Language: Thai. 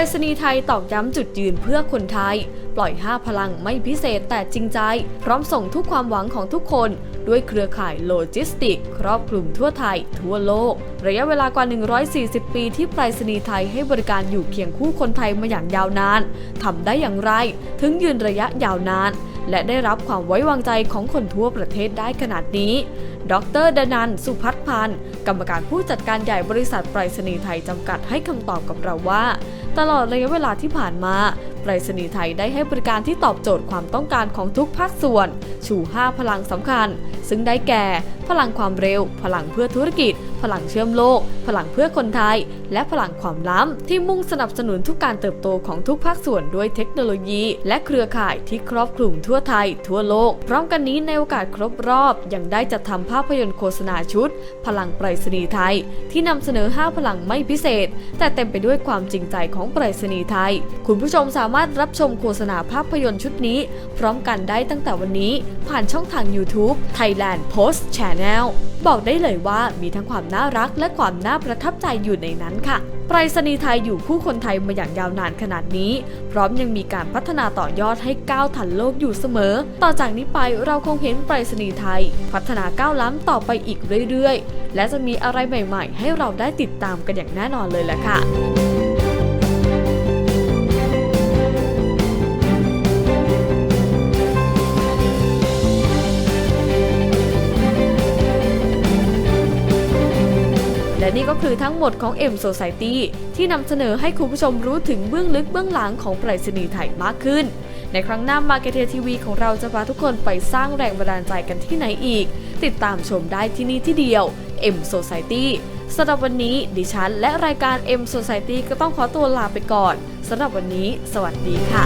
รษณีย์ไทยตอกย้ำจุดยืนเพื่อคนไทย ปล่อย 5 พลังไม่พิเศษแต่จริงใจ พร้อมส่งทุกความหวังของทุกคน ด้วยเครือข่ายโลจิสติก ครอบคลุมทั่วไทย ทั่วโลก ระยะเวลากว่า 140 ปีที่ไปรษณีย์ไทยให้บริการอยู่เคียงคู่คนไทยมาอย่างยาวนานทำได้อย่างไร ถึงยืนระยะยาวนาน และได้รับความไว้วางใจของคนทั่วประเทศได้ขนาดนี้ ดรดนันสุพัฒน์พันธ์ กรรมการผู้จัดการใหญ่บริษัทไปรษณีย์ไทยจำกัดให้คำตอบกับเราว่า ตลอดระยะเวลาที่ผ่านมา ไปรษณีย์ไทยได้ให้บริการที่ตอบโจทย์ความต้องการของทุกภาคส่วน ชู 5 พลังสำคัญ ซึ่งได้แก่ พลังความเร็ว พลังเพื่อธุรกิจ พลังเชื่อมโลก พลังเพื่อคนไทย และพลังความล้ำ ที่มุ่งสนับสนุนทุกการเติบโตของทุกภาคส่วนด้วยเทคโนโลยี และเครือข่ายที่ครอบคลุมทั่วไทย ทั่วโลก พร้อมกันนี้ในโอกาสครบรอบ ยังได้จัดทำภาพยนตร์โฆษณาชุด พลังไปรษณีย์ไทย ที่นำเสนอ 5 พลังไม่พิเศษ แต่เต็มไปด้วยความจริงใจของไปรษณีย์ไทย คุณผู้ชมสามารถรับชมโฆษณาภาพยนตร์ชุดนี้ พร้อมกันได้ตั้งแต่วันนี้ ผ่านช่องทาง YouTube Thailand Post Channel บอกได้เลยว่ามีทั้งความน่ารักและความน่าประทับใจอยู่ในนั้นค่ะไปรษณีย์ไทยอยู่คู่คนไทยมาอย่างยาวนานขนาดนี้ พร้อมยังมีการพัฒนาต่อยอดให้ก้าวทันโลกอยู่เสมอ ต่อจากนี้ไปเราคงเห็นไปรษณีย์ไทย พัฒนาก้าวล้ำต่อไปอีกเรื่อยๆ และจะมีอะไรใหม่ ๆ ให้เราได้ติดตามกันอย่างแน่นอนเลยแหละค่ะ และนี่ก็คือทั้งหมดของ M Society ที่นำเสนอให้คุณผู้ชมรู้ถึงเบื้องลึกเบื้องหลังของไปรษณีย์ไทยมากขึ้น ในครั้งหน้ามาเกเททีวีของเราจะพาทุกคนไปสร้างแรงบันดาลใจกันที่ไหนอีก ติดตามชมได้ที่นี่ที่เดียว M Society สำหรับวันนี้ดิฉันและรายการ M Society ก็ต้องขอตัวลาไปก่อนสำหรับวันนี้ สวัสดีค่ะ